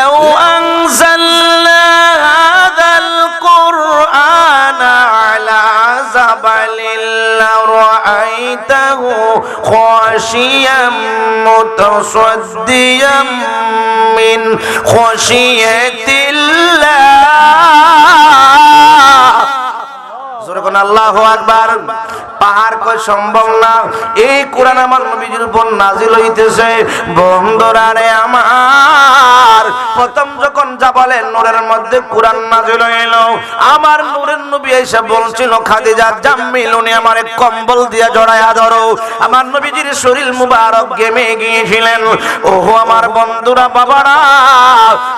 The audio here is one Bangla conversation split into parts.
لو أنزلنا هذا القرآن على جبل لرأيته خاشيا متصديا من خشية কোন আল্লাহু আকবার। পাহাড় কই সম্ভব না। এই কোরআন আমার নবীজির উপর নাজিল হইতেছে। বন্ধুরা রে আমার, প্রথম যখন জাবালে নূরের মধ্যে কোরআন নাজিল হইল। আমার নূরের নবী এসে বলছিল, খাদিজা জাম্মিলুনি, আমার কম্বল দিয়া জড়ায়া ধরো। আমার নবীজির শরীর মুবারক গেমে গিয়েছিলেন। ওহো আমার বন্ধুরা, বাবারা,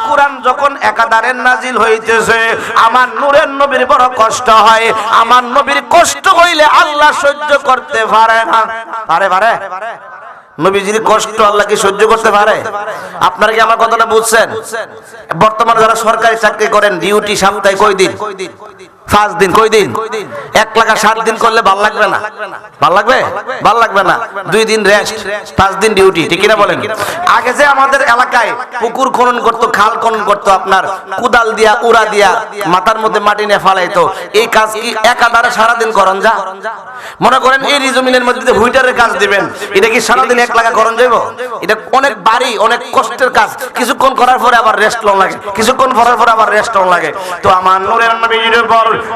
কোরআন যখন একাধারে নাজিল হইতেছে, আমার নূরের নবীর বড় কষ্ট হয়। আমার নবীর কষ্ট হইলে আল্লাহ সহ্য করতে পারে না। পারে পারে। নবীজির কষ্ট আল্লাহ কি সহ্য করতে পারে? আপনারা কি আমার কথাটা বুঝছেন? বর্তমানে যারা সরকারি চাকরি করেন ডিউটি সপ্তাহে কই দিন পাঁচ দিন কই দিন? এক লাখ দিন করলে ভালো লাগবে না। ভালো লাগবে? ভালো লাগবে না। দুই দিন রেস্ট পাঁচ দিন ডিউটি ঠিক বলেন? আগে যে আমাদের এলাকায় পুকুর খনন করতো, খাল খনন করতো আপনার, কুদাল দিয়া, উড়া দিয়া, মাথার মধ্যে মাটি নিয়ে ফালাইতো, এই কাজ কি একাধারে সারাদিন করন যা? মনে করেন এই রিজমিনের মধ্যে হুইটারের কাজ দিবেন, এটা কি সারাদিন এক লাখা করন যাইব এটা অনেক বাড়ি, অনেক কষ্টের কাজ। কিছুক্ষণ করার পরে আবার রেস্ট লং লাগে। কিছুক্ষণ করার পরে আবার রেস্ট লং লাগে। তো আমার নূরের নবীর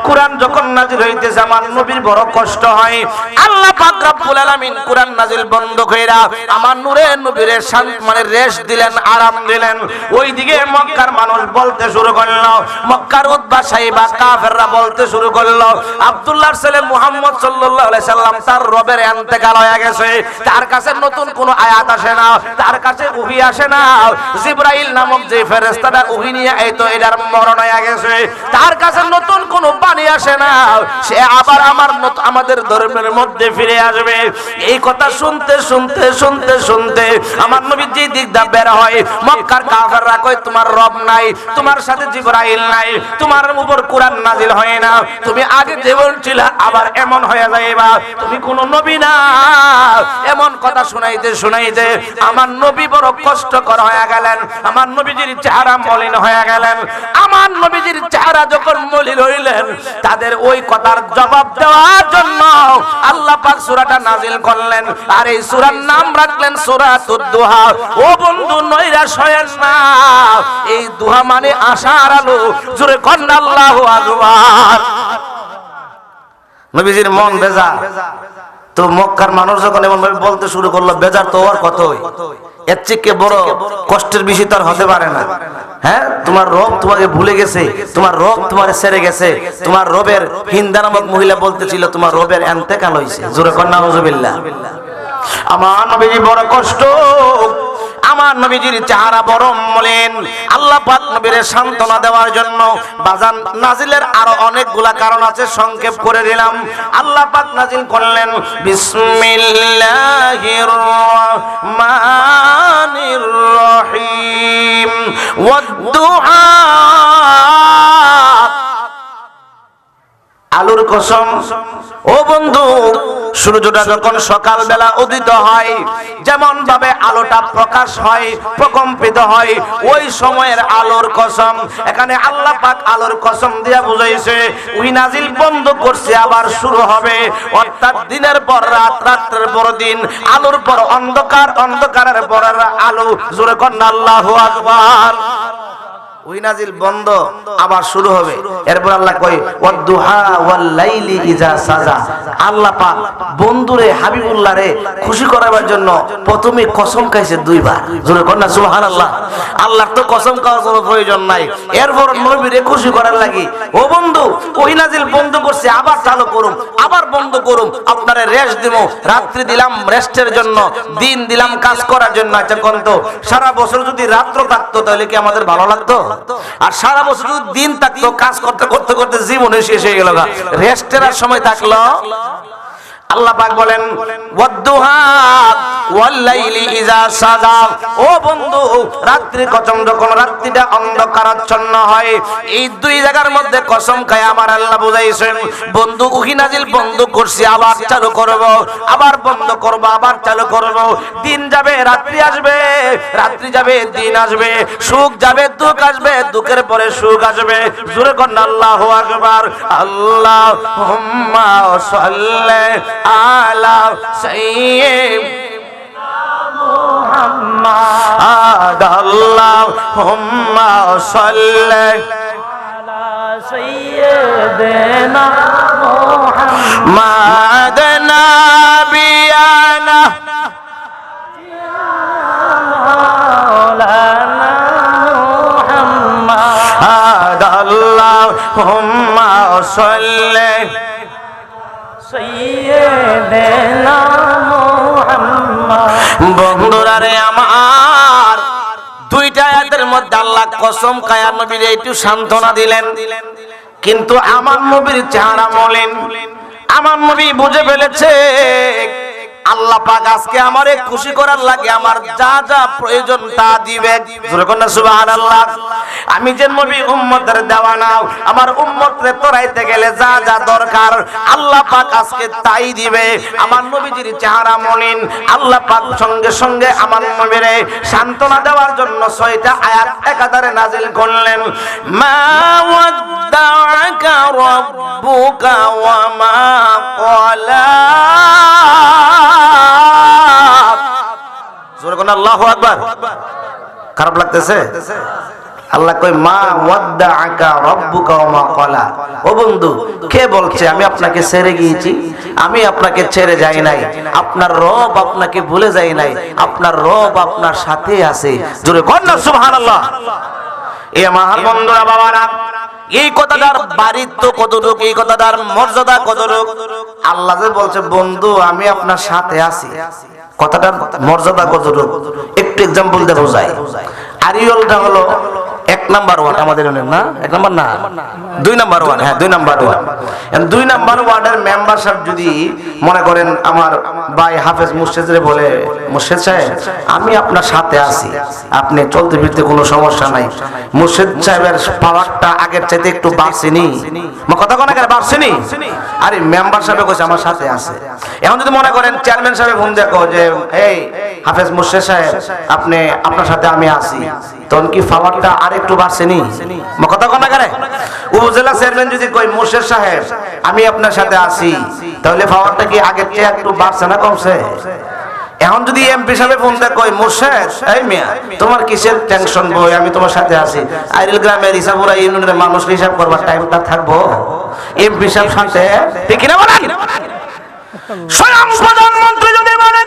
কোরআন যখন নাজিল হইতেছে, আমার নবীর বড় কষ্ট হয়। আল্লাহ পাক রব্বুল আলামিন কোরআন নাজিল বন্ধ কইরা আমার নূরের নবীর শান্ত মানে রেস্ট দিলেন, আরাম দিলেন। ওইদিকে মক্কার মানুষ বলতে শুরু করল, মক্কার উদ্বা সাহেবা কাফেররা বলতে শুরু করল, আব্দুল্লাহর ছেলে মুহাম্মদ সাল্লাল্লাহু আলাইহি সাল্লাম তার রবের ইন্তেকাল হয়ে গেছে। তার কাছে নতুন কোন আয়াত আসে না, তার কাছে উহি আসে না। জিব্রাইল নামক যে ফেরেশতাটা উহি নিয়ে এই তো এটার মরণ হয়ে গেছে। তার কাছে নতুন কোন বাণী আসে না, সে আবার আমার নত- আমাদের ধর্মের মধ্যে ফিরে আসবে। এই কথা শুনতে শুনতে শুনতে শুনতে আমার নবী যে দিক দা বের হয়। মক্কার কাফেররা কয়, তোমার রব নাই, তোমার সাথে জিব্রাইল নাই, তোমার উপর কোরআন নাজিল হয় না। তুমি আগে যে বলছিলে, আবার এমন হয়ে যাইবা তুমি কোন নবী না। এমন কথা শুনাইতে শুনাইতে আমার নবী বড় কষ্টকর হয়ে গেলেন। আমার নবীজির চেহারা মলিন হয়ে গেলেন। আমার নবীজির চেহারা যখন মলিন হইলেন তাদের ওই কথার জবাব দেওয়ার জন্য আল্লাহ পাক সূরাটা নাজিল করলেন। আর এই সূরার নাম রাখলেন সূরাতুদ দুহা। ও বন্ধু নৈরাশ হয়েন না। এই দুহা মানে আশার আলো। জোরে কন্যা আল্লাহু আকবার। নবীজির মন বেজা তো মক্কার মানুষ যখন এমন ভাবে বলতে শুরু করল, বেজার তো ওর কতই এর থেকে বড় কষ্টের বিষয় তার হতে পারে না। হ্যাঁ? তোমার রব তোমাকে ভুলে গেছে, তোমার রব তোমার সেরে গেছে, তোমার রবের হিন্দা নামক মহিলা বলতেছিল, তোমার রবের এনতে কাল হয়েছে জোরে কন্যা নজবিল্লাহ আমার বড় কষ্ট। আমার নবীজির চেহারা বড় মলেন। আল্লাহ পাক নবীর সান্ত্বনা দেওয়ার জন্য বাজান নাজিলের আরও অনেকগুলা কারণ আছে, সংক্ষেপ করে দিলাম। আল্লাহ পাক নাজিল করলেন, বিসমিল্লাহির রহমানির রহিম। ওয়াদ-দুহা আলুর কসম ও বন্ধু, সূর্যটা যখন সকালবেলা উদিত হয় যেমন ভাবে আলোটা প্রকাশ হয়, প্রকম্পিত হয়, ওই সময়ের আলোর কসম, এখানে আল্লাহ পাক আলোর কসম দিয়া বুঝাইছে, ওই নাজিল বন্ধ করছে, আবার শুরু হবে। অর্থাৎ দিনের পর রাত, রাত্রের পর দিন, আলোর পর অন্ধকার, অন্ধকারের পর আলো। জোরে কন্যা, আল্লাহু আকবার। আবার শুরু হবে। এরপর আল্লাহ রে জন্য প্রথমে কসম খাইছে তো কসম প্রয়োজন নাই। এরপর নবীরে খুশি করার লাগি, ও বন্ধু ওইনাজিল বন্ধ করছে, আবার চালু করুম, আবার বন্ধ করুম। আপনারে রেস্ট দিব রাত্রি দিলাম রেস্টের জন্য, দিন দিলাম কাজ করার জন্য। আচ্ছা তো সারা বছর যদি রাত্র থাকতো, তাহলে কি আমাদের ভালো লাগতো? আর সারা বছর যদি দিন থাকতো কাজ করতে করতে করতে জীবনে শেষ হয়ে গেল রেস্টের সময় থাকল? আল্লাহ পাক রাত্রি হয়, এই দুই জায়গার মধ্যে কসম আমার আল্লাহ বন্ধু করছি, আবার চালু করব, আবার বন্ধ করব, আবার চালু করব। দিন যাবে, রাত্রি আসবে, রাত্রি যাবে, দিন আসবে, সুখ যাবে, দুঃখ আসবে, দুঃখের পরে সুখ আসবে। জোরে কর আল্লাহু আল্লাহ আলা محمد اللهم صل على سيدنا محمد نبينا مولانا محمد اللهم صل বন্ধুরা রে আমার, দুইটা আয়াতের মধ্যে আল্লাহ কসম কায়া নবীর একটু সান্ত্বনা দিলেন। কিন্তু আমার নবীর চেহারা বলেন আমার নবী বুঝে ফেলেছে আল্লাহ পাক আজকে আমারে খুশি করার লাগে, আমার যা যা প্রয়োজন তা দিবে। সুবহানাল্লাহ। আমি যে নবী উম্মতের দেওয়া নাও আমার উম্মতরে তোরাইতে গেলে যা যা দরকার, আল্লাহ পাক আজকে তাই দিবে। আমার নবীজির চেহারা মলিন, আল্লাহ পাক সঙ্গে সঙ্গে আমার নবীরে সান্ত্বনা দেওয়ার জন্য ছয়টা আয়াত একাধারে নাজিল করলেন। মা ওয়াদ্দাআকা রাব্বুকা ওয়া মা ক্বালা। খারাপ লাগতেছে? আল্লাহ কই মা ওয়াদ্দাআকা রাব্বুকা ওয়া মা ক্বালা। ও বন্ধু, কে বলছে, আমি আপনাকে ছেড়ে গিয়েছি, আমি আপনাকে ছেড়ে যাই নাই, আপনার রব আপনাকে ভুলে যাই নাই, আপনার রব আপনার সাথে আছে। জোরে কোন না, সুবহানাল্লাহ। এ আমার বন্ধুরা, বাবারা এই কথাটার বাড়িত্ব কতটুক, এই কথাটার মর্যাদা কতটুক? আল্লাহ বলছে, বন্ধু, আমি আপনার সাথে আছি। কথাটার মর্যাদা কতটুক? একটু এক্সাম্পল দেখো যায় আরিয়লটা হলো নাম্বার ওয়ার্ড আমাদের না? এক নাম্বার না? দুই নাম্বার ওয়ার্ড হ্যাঁ দুই নাম্বার ওয়ার্ড দুই নাম্বার ওয়ার্ডের মেম্বার যদি মনে করেন আমার ভাই হাফেজ মুর্শেদরে বলে, মুর্শেদ সাহেব, আমি আপনার সাথে আছি। আপনি চলতে ফিরতে কোনো সমস্যা নাই। মুর্শেদ সাহেবের পাওয়ারটা আগের চাইতে একটু বাড়ছেনি। কথা কোন আগে বাড়ছেনি? আরে মেম্বার সাহেব কইছে, আমার সাথে আছে। এখন যদি মনে করেন চেয়ারম্যান সাহেব ফোন দেখো যে, এই হাফেজ মুর্শেদ সাহেব, আপনি আপনার সাথে আমি আছি। তখন কি পাওয়ারটা আর একটু বাড়ছেনি কথা কোন আগে উপজেলা চেয়ারম্যান যদি কই মুর্শেদ সাহেব, আমি আপনার সাথে আছি। তাহলে পাওয়ারটা কি আগের চেয়ে একটু বাড়ছে না কমছে? এখন যদি এমপি সাহেব ফোন দেয় কই মোর্শেদ এই মিয়া, তোমার কিসের টেনশন বই? আমি তোমার সাথে আছি। আইরিল গ্রামের হিসাবুরা ইউনিয়নের মানুষকে হিসাব করবার টাইমটা থাকব। এমপি সাহেব সাথে, ঠিক না বলেন? স্বয়ং প্রধানমন্ত্রী যদি বলেন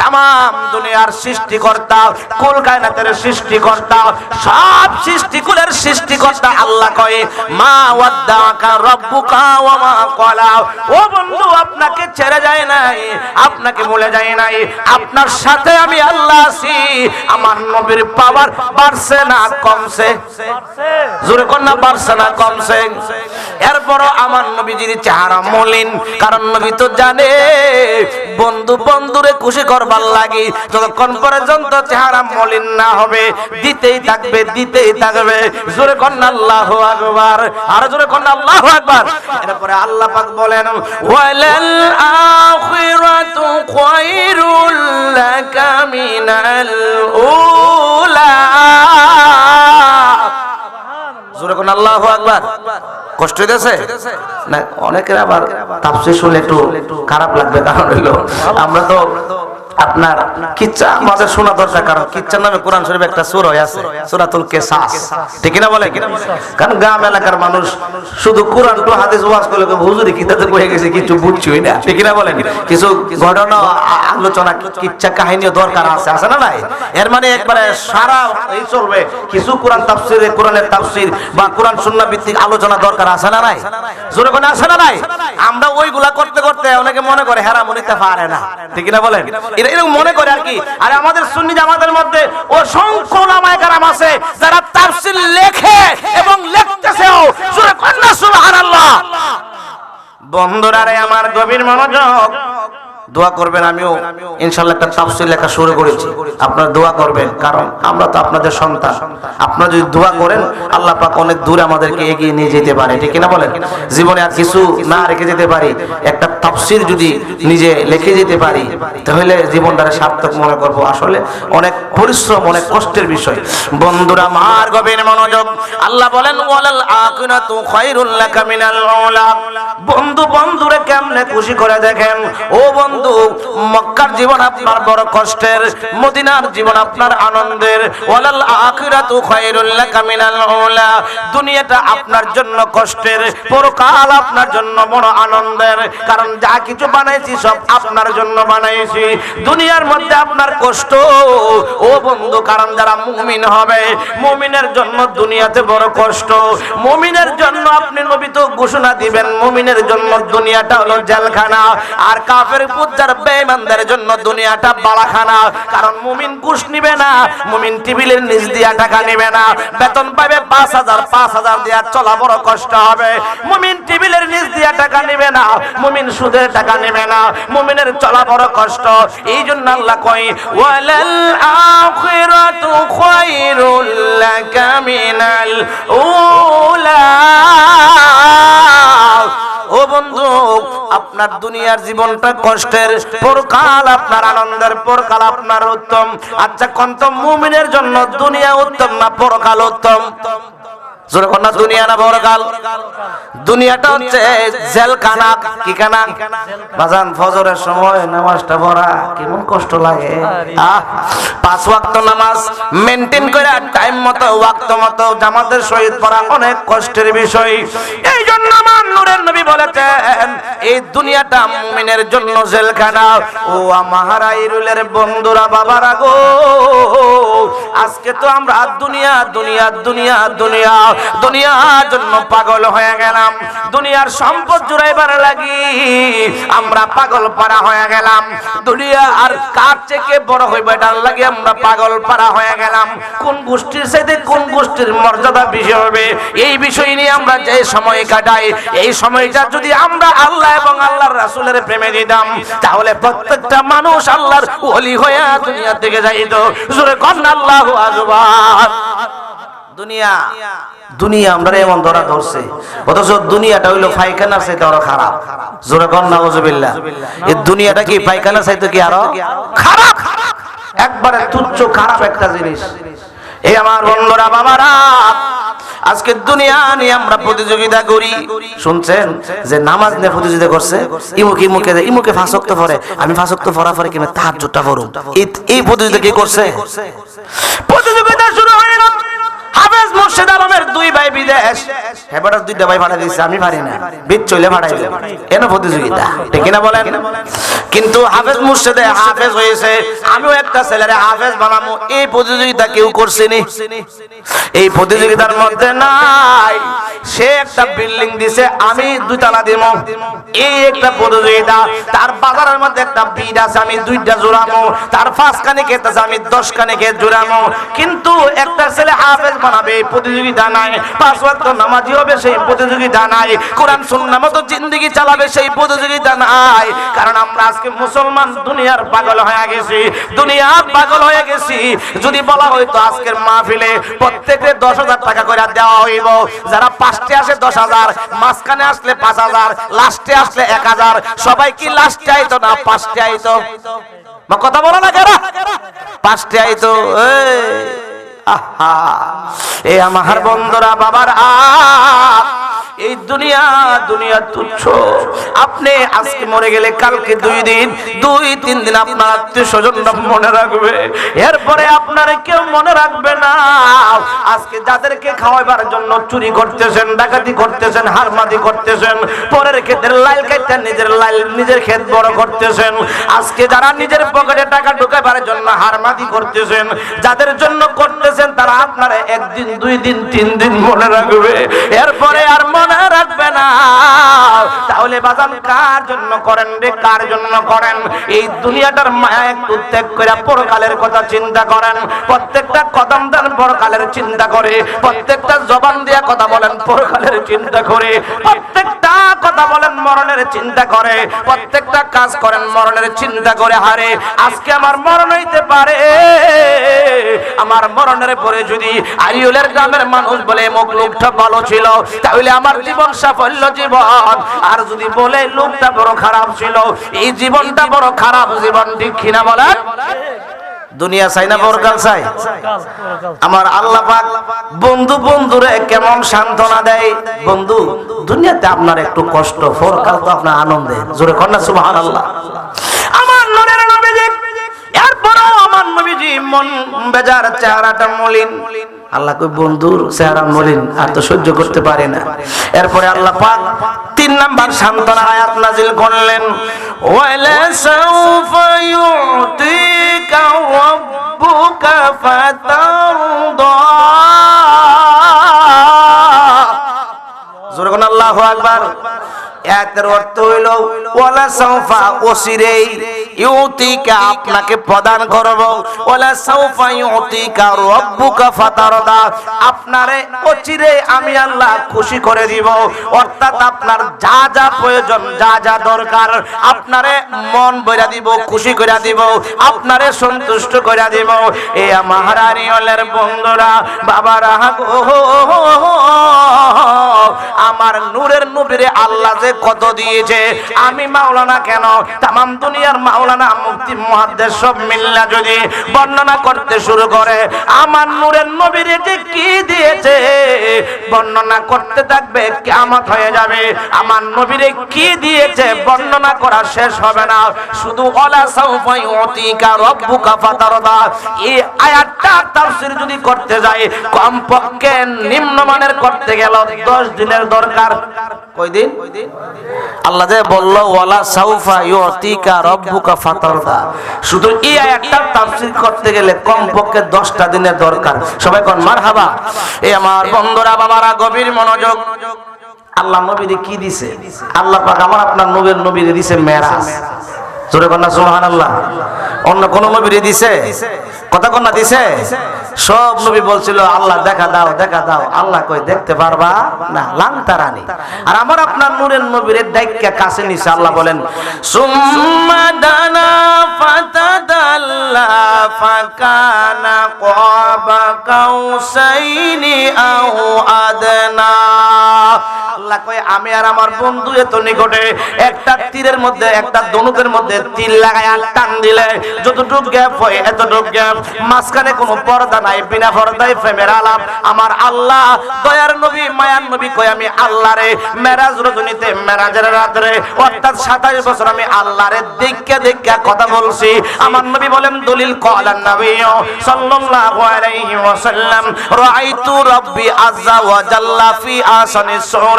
তাম দুনিয়ার সৃষ্টিকর্তা, কুল কায়নাতের সৃষ্টিকর্তা, সব সৃষ্টিকুলের সৃষ্টিকর্তা আল্লাহ কয়ে, মা ওয়াদ্দাকা রব্বুকা ওয়া মা ক্বালা। ও বন্ধু, আপনাকে ছেড়ে যায় নাই, আপনাকে ভুলে যায় নাই, আপনার সাথে আমি আল্লাহ আছি, আমার নবীর পাওয়ার বাড়ছে না, কমছে। জোরে কন্যা বাড়ছে না, কমছে। এরপরও আমার নবীজির চেহারা মলিন, কারণ নবী তো জানে, বন্ধু বন্ধুরে খুশি যতক্ষণ পর্যন্ত চেহারা মলিন না হবে, দিতেই থাকবে দিতেই থাকবে। জোরে কন্যা আল্লাহ আকবার। আর জোরে কন্যা আল্লাহ আকবার। এরপরে আল্লাহ পাক বলেন, ওয়ালাল আখিরাতু খায়রুল লাকা মিনাল উলা। জোরে কোন আল্লাহ আকবার। কষ্ট না, অনেকের আবার তাফসীর শুনলে একটু খারাপ লাগবে, কারণ আমরা তো আপনার কিচ্ছা আমাদের শোনা দরকার, কারণ কিচ্ছার নামে কোরআন শরীফ একটা সূরা আছে, সূরাতুল কেসাস। ঠিক না বলে কারণ গ্রাম এলাকার মানুষ শুধু কোরআন তো হাদিস ওয়াজ করলে হুজুরি কিতাতে কয়ে গেছে, কিছু বুঝছই না। ঠিক না বলেন? কিছু ঘটনা, আলোচনা, কিচ্ছা কাহিনীও দরকার আছে আছে না নাই? এর মানে একবারে সারা এই চলবে, কিছু কোরআন তাফসিরে, কোরআনের তাফসির বা কোরআন সুন্নাহ ভিত্তিক আলোচনা দরকার আছে না নাই? জোরে কোন আছে না নাই? আমরা ওইগুলা করতে করতে অনেকে মনে করে হেরা মনিতে পারে না। ঠিক না বলেন? এরা এরকম মনে করে আর কি। আর আমাদের সুন্নি জামাতের মধ্যে অসংখ্য কেরাম আছে, যারা তাফসীর লেখে এবং লিখতেছেও। সূরা সুবহানাল্লাহ। আমার গভীর মনোযোগ। দোয়া করবেন আমিও। ইনশাল্লাহ একটা লেখা শুরু করেছি। আপনারা দোয়া করবেন, কারণ আমরা তো আপনাদের সন্তান। আপনারা যদি দোয়া করেন, আল্লাহ পাক অনেক দূরে আমাদেরকে এগিয়ে নিয়ে যেতে পারে। ঠিক না বলেন? জীবনে আর কিছু না রেখে যেতে পারি। একটা তাফসীর যদি নিজে লিখে যেতে পারি, তাহলে জীবনটারে সার্থক মনে করব। আসলে অনেক পরিশ্রম, অনেক কষ্টের বিষয়। বন্ধুরা আমার গভীর মনোযোগ। আল্লাহ বলেন, ওয়ালাল আখিরাতু খায়রুল লাকা মিনাল উলা। বন্ধু, বন্ধুরে কেমনে খুশি করে দেখেন? ও বন্ধু, মক্কার জীবন আপনার বড় কষ্টের, মদিনার জীবন আপনার আনন্দের। ওয়ালাল আখিরাতু খায়রুল লাকা মিনাল উলা। দুনিয়াটা আপনার জন্য কষ্টের, পরকাল আপনার জন্য বড় আনন্দের। কারণ যা কিছু বানাইছি সব আপনার জন্য বানাইছি। দুনিয়ার মধ্যে আপনার কষ্ট। ও বন্ধু, কারণ যারা মুমিন হবে, মুমিনের জন্য দুনিয়াতে বড় কষ্ট। মুমিনের জন্য আপনি নবী তো ঘোষণা দিবেন, মুমিনের জন্য দুনিয়াটা হলো জেলখানা। আর কাফের পুত্র বেঈমানদের জন্য দুনিয়াটা বালাখানা। কারণ মুমিন ঘুষ নিবে না, মুমিন টেবিলের নিচ দিয়া টাকা নিবে না। বেতন পাবে পাঁচ হাজার পাঁচ হাজার দিয়া চলা বড় কষ্ট হবে। মুমিন টেবিলের নিচ দিয়া টাকা নিবে না, মুমিন সুদের টাকা নেবে না। মুমিনের চলা বড় কষ্ট। এই জন্য আল্লাহ কই ওয়ালাল আখিরাতু খায়রুল লাকা মিনাল উলা। ও বন্ধু, আপনার দুনিয়ার জীবনটা কষ্টের। পরকাল আপনার আনন্দের, পরকাল আপনার উত্তম। আচ্ছা কন্ত মুমিনের জন্য দুনিয়া উত্তম না পরকাল উত্তম? জামাতের সহিত পড়া অনেক কষ্টের বিষয়। এই জন্য আমার নবী বলেছেন, এই দুনিয়াটা মুমিনের জন্য জেলখানা। ও মাহারাইরুলের বন্ধুরা, বাবারা গো, আজকে তো আমরা দুনিয়া দুনিয়া দুনিয়া দুনিয়া। দুনিয়ার জন্য পাগল হয়ে গেলাম। দুনিয়ার সম্পদ জুড়াইবার লাগি আমরা পাগল পারা হয়ে গেলাম। দুনিয়া আর কার বড় হইবে লাগে আমরা পাগল পারা হয়ে গেলাম। কোন গোষ্ঠীর সাথে কোন গোষ্ঠীর মর্যাদা বেশি হবে? এই বিষয় নিয়ে আমরা যে সময় কাটাই, এই সময়টা যদি আমরা আল্লাহ এবং আল্লাহর রাসূলের প্রেমে দিতাম, তাহলে প্রত্যেকটা মানুষ আল্লাহর ওলি হয়ে দুনিয়া থেকে যাইত। জোরে কন্যা আল্লাহু দুনিয়া। দুনিয়া আমরা এমন ধরা ধরছে। অথচ দুনিয়াটা হইল পায়খানার চাইতে আরও খারাপ। জোরে এই দুনিয়াটা কি চাইতে কি আরও খারাপ? একবারে তুচ্ছ খারাপ একটা জিনিস। এই আমার বন্ধুরা, বাবারা, আজকে দুনিয়া নিয়ে আমরা প্রতিযোগিতা করি। শুনছেন? যে নামাজ নিয়ে প্রতিযোগিতা করছে, ইমুক ইমুকে ইমুকে ফাঁসক্ত পরে, আমি ফাঁসক্ত পড়া পরে কিনা তার জোটটা পড়ুন এই- এই প্রতিযোগিতা কি করছে? প্রতিযোগিতা শুরু হয়ে গেল দুইটা কিন্তু হাফেজ হাফেজ হয়েছে, আমিও একটা হাফেজ এই প্রতিযোগিতা কেউ এই প্রতিযোগিতার মধ্যে নাই, সে একটা বিল্ডিং দিছে, আমি দুইতলা দিব। এই একটা প্রতিযোগিতা, তার বাজারের মধ্যে একটা বিড আছে, আমি দুইটা জোড়ামো। তার পাঁচ কানে আছে, আমি দশ কানে ক্ষেত জোড়ামো। কিন্তু একটা ছেলে হাফেজ বানাবে এই প্রতিযোগিতা নাই পাঁচ ওয়াক্ত নামাজি হবে সেই প্রতিযোগিতা নাই কোরআন সুন্নাহ মতো জিন্দেগি চালাবে সেই প্রতিযোগিতা নাই কারণ আমরা আজকে মুসলমান দুনিয়ার পাগল হয়ে গেছি দুনিয়ার পাগল হয়ে গেছি। যদি বলা হয়তো আজকের মাহফিলে প্রত্যেকে দশ হাজার টাকা করে দেওয়া হইব। যারা পাঁচটে আসে দশ হাজার মাঝখানে আসলে পাঁচ হাজার লাস্টে আসলে এক হাজার। সবাই কি লাস্টে আইতো না পাঁচটে আইতো? কথা বলো না কেন? পাঁচটে আইতো এই, আহা এ আমার বন্ধুরা বাবার আ এই দুনিয়া দুনিয়া তুচ্ছ। আপনি আজকে মরে গেলে, কালকে দুই দিন, দুই, তিন দিন আপনার আত্মীয় স্বজন মনে রাখবে। এরপরে আপনার কেউ মনে রাখবে না। আজকে যাদেরকে খাওয়াবার জন্য চুরি করতেছেন, ডাকাতি করতেছেন হারমাদি করতেছেন, পরের ক্ষেতের লাইল খাইতে নিজের লাইল, নিজের ক্ষেত বড় করতেছেন। আজকে যারা নিজের পকেটে টাকা ঢুকাবার জন্য হারমাদি করতেছেন, যাদের জন্য করতেছেন, তারা আপনার একদিন, দুই দিন, তিন দিন মনে রাখবে। এরপরে আর মনে রাখবে না। তাহলে বাজান কার জন্য করেন রে? কার জন্য করেন? এই দুনিয়াটার মায়া একটু ত্যাগ করে পরকালের কথা চিন্তা করেন। প্রত্যেকটা কদম দেন পরকালের চিন্তা করে। প্রত্যেকটা জবান দিয়া কথা বলেন পরকালের চিন্তা করে। প্রত্যেকটা কথা বলেন মরণের চিন্তা করে। প্রত্যেকটা কাজ করেন মরণের চিন্তা করে। হারে, আজকে আমার মরণ হইতে পারে। আমার মরণের পরে যদি আরিউলের গ্রামের মানুষ বলে মুখ লোকটা ভালো ছিল। তাহলে আমার জীবন সাফল্য জীবন। আর যদি বলে, লোকটা বড় খারাপ ছিল, এই জীবনটা বড় খারাপ জীবন, ঠিক কিনা বলেন? দুনিয়া চাই না পরকাল চাই? আমার আল্লাহ পাক বন্ধু বন্ধুরে কেমন সান্ত্বনা দেয়? বন্ধু, দুনিয়াতে আপনার একটু কষ্ট, পরকাল তো আপনার আনন্দে জোরে কন্যা সুবহানাল্লাহ। আমার নরের নবীজি, এরপরও আমার নবীজি মন বেজার, চেহারাটা মলিন। আল্লাহ কই বন্ধুর চেহারা মলিন, আর তো সহ্য করতে পারে না। এরপরে আল্লাহ পাক তিন নাম্বার সান্ত্বনা আয়াত নাজিল করলেন ওয়ালা সাউফা ইউতিকা রাব্বুকা জোরে কোন আল্লাহু আকবার। এর অর্থ হইল, ওয়ালা সাউফা ইউতিকা আপনাকে প্রদান করব। সাউফা ইউতিকা রাব্বুকা ফাতারদা, আপনারে অচিরে আমি আল্লাহ খুশি করে দিব। অর্থাৎ আপনার যা যা প্রয়োজন, যা যা দরকার, আপনারে মন বইরা দিব, খুশি করে দিব, আপনারে সন্তুষ্ট করে দিব। এ আরিয়লের বন্ধুরা, বাবারা, গো, আমার নূরের নবীরে আল্লাহ যে কত দিয়েছে? আমি মাওলানা কেন? তামাম দুনিয়ার মাওলানা মুক্তি মহাদ্দেশ সব মিল্লা যদি বর্ণনা করতে শুরু করে, আমার নূরের নবীরে যে কি দিয়েছে? বর্ণনা করতে থাকবে, কিয়ামত হয়ে যাবে। আমার নবীরে কি দিয়েছে? বর্ণনা করা শেষ হবে না। শুধু ওলা সাউফা ইউতিকা রব্বুকা ফাতারদা। এই আয়াতটা তাফসীর যদি করতে যায় কমপক্ষে নিম্নমানের করতে গেল 10 দিনের দরকার। কয় দিন আল্লাহ তাফসীর করতে গেলে কমপক্ষে 10টা দিনের দরকার। সবাই আমার বাবারা, গভীর মনোযোগ। আল্লাহ নবীরে কি দিছে? আল্লাহ আমার আপনার নবীর নবীরে দিছে মেরাজ। জোরে কন্যা সুবহানাল্লাহ। অন্য কোন নবীরে দিছে? কথা কন্যা দিছে? সব নবী বলছিল, আল্লাহ, দেখা দাও দেখা দাও, আল্লাহ কই, দেখতে পারবা না? লাংতারানি আর আমার আপনার নূরের নবীর দায়িত্ব কাছে নিছে, আল্লাহ বলেন, সুম্মা দানা ফাতাদাল্লা ফাকানা কাবা কাউসাইনি আও আদনা। আল্লাহ কয়, আমি আর আমার বন্ধু এত নিকটে, একটা তীরের মধ্যে, একটা ধনুকের মধ্যে তীর লাগায় টান দিলে, যতটুক গ্যাপ হয় এতটুক গ্যাপ। মাঝখানে কোনো পর্দা নাই, বিনা পর্দায় প্রেমের আলাপ। আমার আল্লাহ, দয়ার নবী, মায়ার নবী কয়, আমি আল্লাহরে মেরাজ রজনীতে, মেরাজের রাত্রে, অর্থাৎ সাতাশ বছর আমি আল্লাহরে দেখে দেখে কথা বলছি। আমার নবী বলেন, দলিল কলান নবী, সাল্লাল্লাহু আলাইহি ওয়াসাল্লাম, রাআইতু রাব্বি আযজা ওয়া জাল্লা ফি আসানি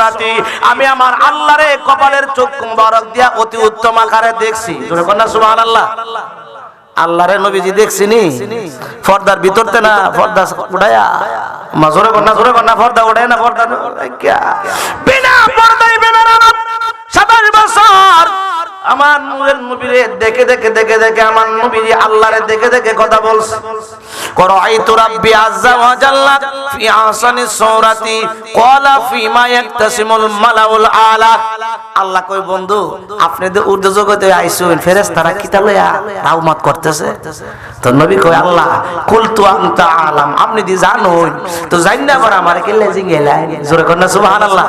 সুরাতি আমি আমার আল্লাহরে কপালের চোখ মুবারক দিয়া অতি উত্তম আকারে দেখছি। জোরে কোন সুবহানাল্লাহ। আল্লাহরে নবীজি দেখছিনি? পর্দার ভিতরতে না পর্দা উড়ায়া মা, জোরে কন্যা জোরে কন্যা পর্দা উড়ায় না উড়ায় বিনা পর্দায় বিনা সাতাশ বছর আমার নূরের নবীরে দেখে দেখে দেখে দেখে আমার নবীজি আল্লাহরে দেখে দেখে কথা বলছে। করাইতু রাব্বি আযজা ওয়া জাল্লা ফি আহসানি সূরাতি, ক্বালা ফি মা ইয়াকতাসিমুল মালাউল আলা। আল্লাহ কই বন্ধু, আপনি তো উর্দু জগতে আইসুন, ফেরেশতারা কিতা লয়া রাউমাত করতেছে? তো নবী কই আল্লাহ, কুলতু আনতা আলাম, আপনি দি জানুন, তো জাননা আবার আমারে কেলে জিঙ্গেলাই জোরে কন্না সুবহানাল্লাহ।